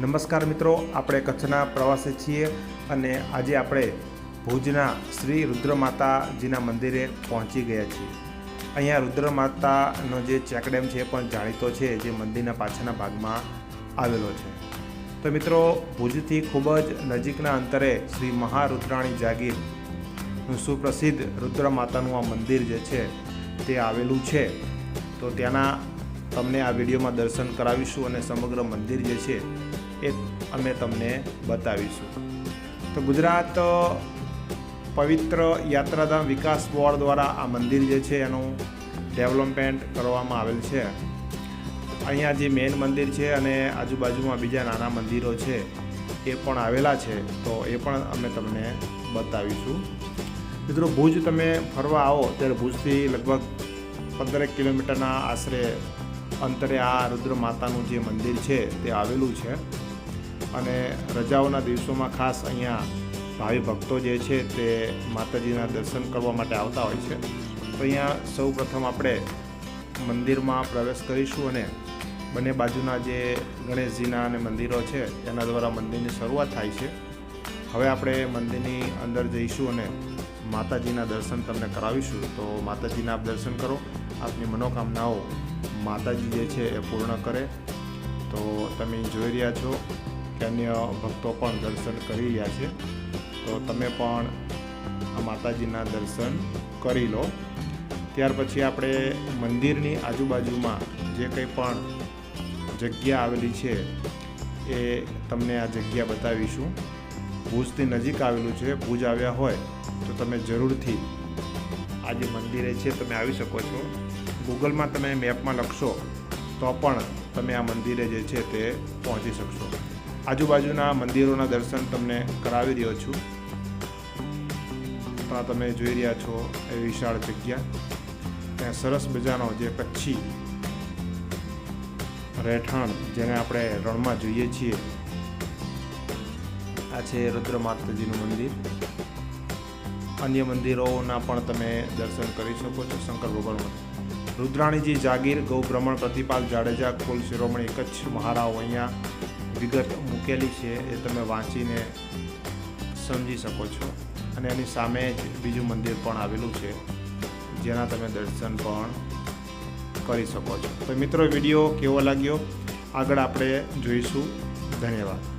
નમસ્કાર મિત્રો, આપણે કચ્છના પ્રવાસે છીએ અને આજે આપણે ભુજના શ્રી રુદ્ર માતાજીના મંદિરે પહોંચી ગયા છીએ. અહીંયા રુદ્ર માતાનો જે ચેકડેમ છે એ પણ જાણીતો છે, જે મંદિરના પાછળના ભાગમાં આવેલો છે. તો મિત્રો, ભુજથી ખૂબ જ નજીકના અંતરે શ્રી મહારુદ્રાણી જાગીરનું સુપ્રસિદ્ધ રુદ્ર માતાનું આ મંદિર જે છે, તે આવેલું છે. તો ત્યાંના તમને આ વિડીયોમાં દર્શન કરાવીશું અને સમગ્ર મંદિર જે છે એ અમે તમને બતાવીશું. તો ગુજરાત પવિત્ર યાત્રાધામ વિકાસ બોર્ડ દ્વારા આ મંદિર જે છે એનું ડેવલપમેન્ટ કરવામાં આવેલ છે. અહીંયા જે મેઇન મંદિર છે અને આજુબાજુમાં બીજા નાના મંદિરો છે એ પણ આવેલા છે. તો એ પણ અમે તમને બતાવીશું. મિત્રો, ભુજ તમે ફરવા આવો ત્યારે ભુજથી લગભગ પંદરેક કિલોમીટરના આશરે અંતરે આ રુદ્ર માતાનું જે મંદિર છે તે આવેલું છે. અને રજાઓના દિવસોમાં ખાસ અહીંયા ભાવિ ભક્તો જે છે તે માતાજીના દર્શન કરવા માટે આવતા હોય છે. તો અહીંયા સૌ પ્રથમ આપણે મંદિરમાં પ્રવેશ કરીશું અને બંને બાજુના જે ગણેશજીના અને મંદિરો છે, એના દ્વારા મંદિરની શરૂઆત થાય છે. હવે આપણે મંદિરની અંદર જઈશું અને માતાજીના દર્શન તમને કરાવીશું. તો માતાજીના આપ દર્શન કરો. આપની મનોકામનાઓ માતાજી જે છે એ પૂર્ણ કરે. તો તમે જોઈ રહ્યા છો. અન્ય ભક્તો પણ દર્શન કરી રહ્યા છે. તો તમે પણ માતાજીના દર્શન કરી લો. ત્યાર પછી આપણે મંદિરની આજુબાજુમાં જે કંઈ પણ જગ્યા આવેલી છે એ તમને આ જગ્યા બતાવીશું. ભુજથી નજીક આવેલું છે, ભુજ આવ્યા હોય તો તમે જરૂરથી આ જે મંદિરે છે તમે આવી શકો છો. ગૂગલમાં તમે મેપમાં લખશો તો પણ તમે આ મંદિરે જે છે તે પહોંચી શકશો. આજુબાજુના મંદિરોના દર્શન તમને કરાવી રહ્યો છું. આ તમે જોઈ રહ્યા છો એ વિશાળ જગ્યા. ત્યાં સરસ મજાનો જે કચ્છી રહેઠાણ જેને આપણે રણમાં જોઈએ છીએ, આ છે રુદ્ર માતાજીનું મંદિર. અન્ય મંદિરોના પણ તમે દર્શન કરી શકો છો શંકર ભગવાન રુદ્રાણીજી જાગીર ગૌભ્રમણ પ્રતિપાલ જાડેજા કુલ શિરોમણી કચ્છ મહારાવ અહીંયા વિગત મૂકેલી છે એ તમે વાંચીને સમજી શકો છો. અને એની સામે જ બીજું મંદિર પણ આવેલું છે, જેના તમે દર્શન પણ કરી શકો છો. તો મિત્રો, વીડિયો કેવો લાગ્યો? આગળ આપણે જોઈશું. ધન્યવાદ.